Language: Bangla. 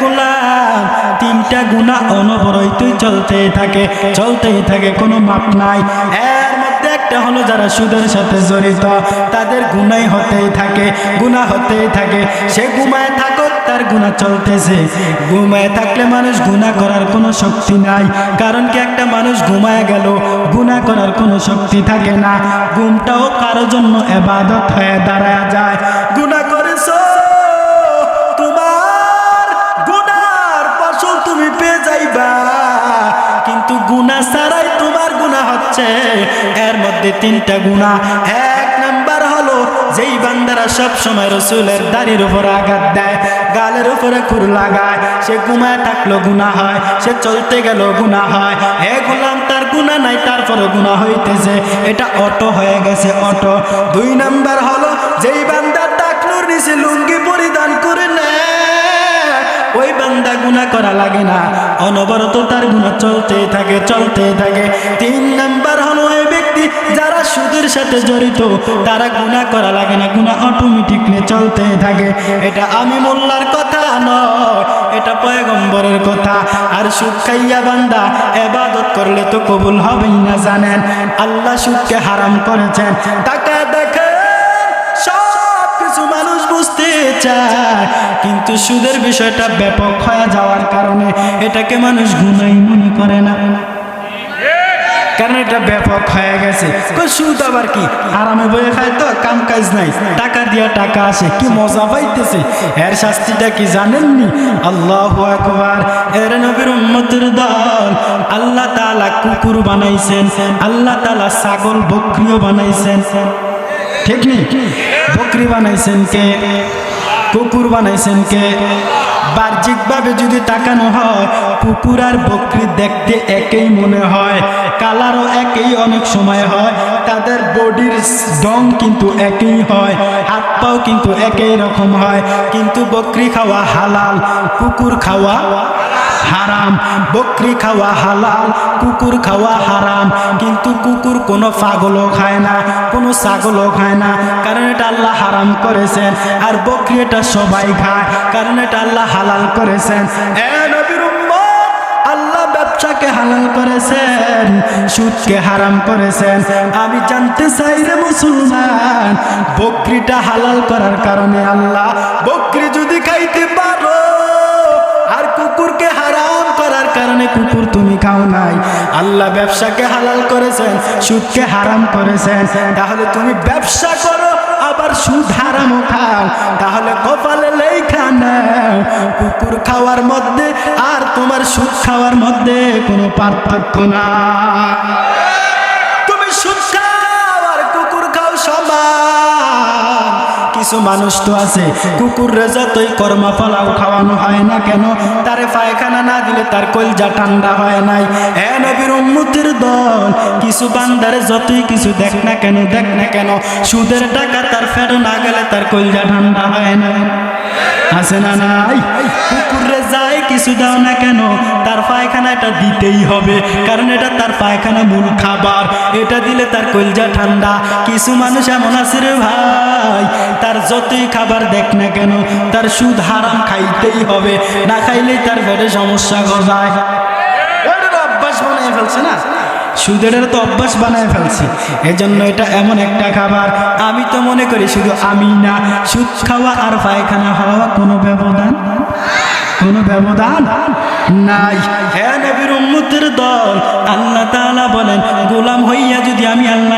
গোলাম, তিনটা গুণা অনবরতই চলতেই থাকে চলতেই থাকে, কোনো মাপ নাই। এর মধ্যে একটা হলো যারা সুদের সাথে জড়িত, তাদের গুনাই হতেই থাকে, গুণা হতেই থাকে। সে ঘুমায় থাকুক, তার গুণা চলতেছে। ঘুমায় থাকলে মানুষ গুণা করার কোনো শক্তি নাই, কারণ কি একটা মানুষ ঘুমায় গেল, গুণা করার কোনো শক্তি থাকে না। ঘুমটাও কারোর জন্য এবাদত হয়ে দাঁড়ায় যায়। গুণা তুমি পেয়ে যাইবা। কিন্তু গুনাহ ছাড়াই তোমার গুনাহ হচ্ছে। এর মধ্যে তিনটা গুনাহ এক নাম্বার হলো, যেই বান্দারা সব সময় রসুলের দাড়ির উপর আঘাত দেয়, গালের উপরে খুর লাগায়, সে ঘুমায় থাকল গুণা হয়, সে চলতে গেল গুণা হয়। হে গোলাম, তার গুণা নাই তারপরে গুণা হইতেছে। এটা অটো হয়ে গেছে অটো। দুই নাম্বার হলো, যেই বান্দা টাকলুর নিচে লুঙ্গি গুণা করা লাগে না। অনবরত তার গুণা চলতে থাকে চলতে থাকে। তিন নাম্বার হলো ওই ব্যক্তি যারা সুদের সাথে জড়িত, তারা গুণা করা লাগে না, গুণা অটোমেটিকলি চলতে থাকে। এটা আমি মোল্লার কথা নয়, এটা পয়গম্বরের কথা। আর সুদ খাইয়া বান্দা এবাদত করলে তো কবুল হবেই না জানেন। আল্লাহ সুখকে হারাম করেছেন। টাকা চায়। কিন্তু সুদের বিষয়টা ব্যাপক হয়ে যাওয়ার কারণে এটাকে মানুষ গুনাই মনে করে না। কারণ এটা ব্যাপক হয়ে গেছে। সুদ আবার কি? আরামে বয়ে খায় তো, কাম কাজ নাই। টাকা দিয়া টাকা আসে, কি মজা পাইতেছে? এর শাস্তিটা কি জানেননি? আল্লাহ আকবার। এর নবীর উম্মতের দল। আল্লাহ তাআলা কুকুর বানাইছেন। আল্লাহ তাআলা ছাগল, বকরিও বানাইছেন। ঠিক নেই বকরি বানাইছেন কে? কুকুর বানাইছেন কে? বাহ্যিকভাবে যদি তাকানো হয়, কুকুর আর বকরি দেখতে একই মনে হয়, কালারও একই অনেক সময় হয়, তাদের বডির ডং কিন্তু একই হয়, হাত পাও কিন্তু একই রকম হয়, কিন্তু বকরি খাওয়া হালাল, কুকুর খাওয়া হারাম। বকরি খাওয়া হালাল, কুকুর খাওয়া হারাম। কিন্তু কুকুর কোনো পাগলও খায় না, কোনো ছাগলও খায় না। কারণ এটা আল্লাহ হারাম করেছেন। আর বকরি এটা সবাই খায়। কারণ এটা আল্লাহ হালাল করেছেন। ব্যবসাকে হালাল করেছেন, সুদকে হারাম করেছেন। আমি জানতে চাই রে মুসলমান, বকরিটা হালাল করার কারণে আল্লাহ বকরি যদি খাইতে পারো কারণে কুকুর তুমি খাও নাই। আল্লাহ ব্যবসাকে হালাল করেছেন, সুদকে হারাম করেছেন। তাহলে তুমি ব্যবসা করো, আবার সুদ হারামও খাও। তাহলে কপালে লেখা নাও, কুকুর খাওয়ার মধ্যে আর তোমার সুদ খাওয়ার মধ্যে কোনো পার্থক্য না কিছু মানুষ তো আছে। কুকুররে যতই কর্মা ফলাও খাওয়ানো হয় না কেন, তারে পায়খানা না দিলে তার কলজা ঠান্ডা হয় নাই। এ নবীর উম্মতির দল, কিছু বান্দারে যতই কিছু দেখ না কেন, দেখ না কেন, সুদের টাকা তার ফেরো না গেলে তার কলজা ঠান্ডা হয় না আছে না নাই? যাই কিছু দাও না কেন? তার পায়খানা এটা দিতেই হবে। কারণ এটা তার পায়খানা মূল খাবার। এটা দিলে তার কলজা ঠান্ডা। কিছু মানুষ এমন আছে রে ভাই, তার যতই খাবার দেখ না কেন, তার সুদ হারাম খাইতেই হবে। না খাইলেই তার পেটে সমস্যা গজায়। অভ্যাস বানিয়ে ফেলছে না? সুদের তো অভ্যাস বানায় ফেলছি। এজন্য এটা এমন একটা খাবার। আমি তো মনে করি শুধু আমি না, সুদ খাওয়া আর পায়খানা হওয়া কোনো ব্যবধান? কোনো ব্যবধান নাই। হ্যাঁ নবীর উম্মতের দল, আল্লাহ তাআলা বলেন, গোলাম হইয়া যদি আমি আল্লাহ